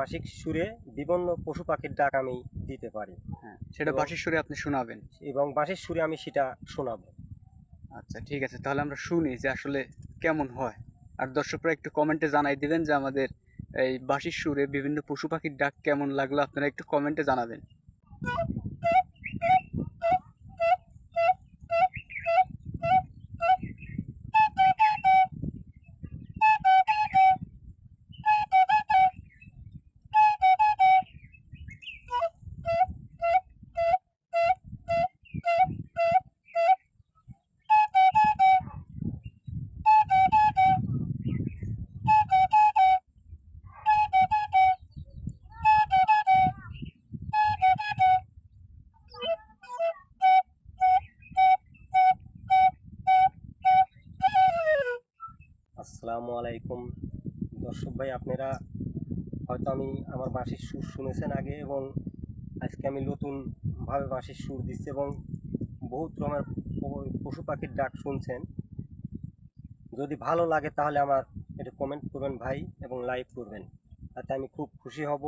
বার্ষিক সুরে বিভিন্ন পশু পাখির ডাক আমি দিতে পারি। হ্যাঁ সেটা বাঁশির সুরে আপনি শোনাবেন? এবং বাঁশির সুরে আমি সেটা শোনাবো। আচ্ছা ঠিক আছে তাহলে আমরা শুনি যে আসলে কেমন হয়। আর দর্শকরা একটু কমেন্টে জানাই দিবেন যে আমাদের এই বাঁশির সুরে বিভিন্ন পশু পাখির ডাক কেমন লাগল আপনারা একটু কমেন্টে জানাবেন। আসসালামু আলাইকুম। দর্শক ভাই, আপনারা হয়তো আমি আমার বাঁশির সুর শুনেছেন আগে এবং আজকে আমি নতুনভাবে বাঁশির সুর দিচ্ছি এবং বহুত রকমের পশু পাখির ডাক শুনছেন। যদি ভালো লাগে তাহলে আমার এটা কমেন্ট করবেন ভাই এবং লাইক করবেন। তাতে আমি খুব খুশি হব।